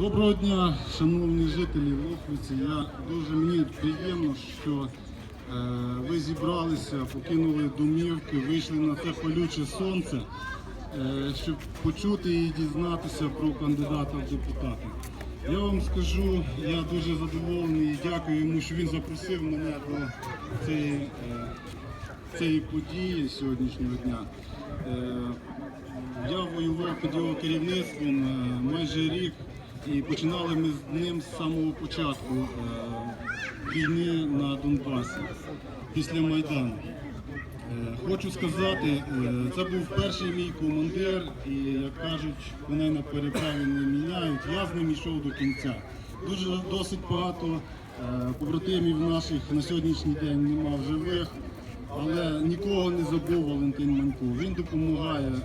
Доброго дня, шановні жителі Лохвиці. Я дуже мені приємно, що е, ви зібралися, покинули домівки, вийшли на це палюче сонце, е, щоб почути і дізнатися про кандидата в депутати. Я вам скажу, я дуже задоволений і дякую йому, що він запросив мене до цієї, е, цієї події сьогоднішнього дня. Е, я воював під його керівництвом е, майже рік і починали ми з ним з самого початку е, війни на Донбасі після Майдану. Е, Хочу сказати, е, це був перший мій командир, і як кажуть, вони на переправі не міняють. Я з ним йшов до кінця. Дуже досить багато е, побратимів наших на сьогоднішній день нема в живих. Але нікого не забув Валентин Манько. Він допомагає е,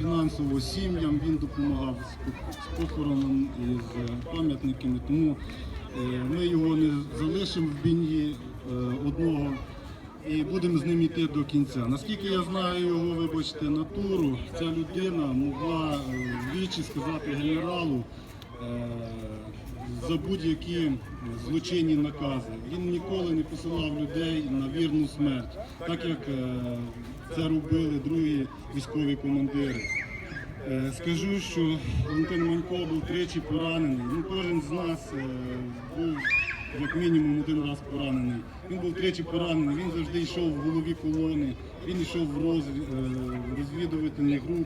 фінансово сім'ям, він допомагав з по- похороном і з пам'ятниками. Тому е, ми його не залишимо в бійні е, одного і будемо з ним йти до кінця. Наскільки я знаю його, вибачте, натуру, ця людина могла вічі сказати генералу. За будь-які злочинні накази. Він ніколи не посилав людей на вірну смерть, так як е, це робили другі військові командири. Е, Скажу, що Валентин Манько був тричі поранений. Ну, кожен з нас е, був як мінімум один раз поранений. Він був тричі поранений, він завжди йшов в голові колони, він йшов в розвідувальні групи.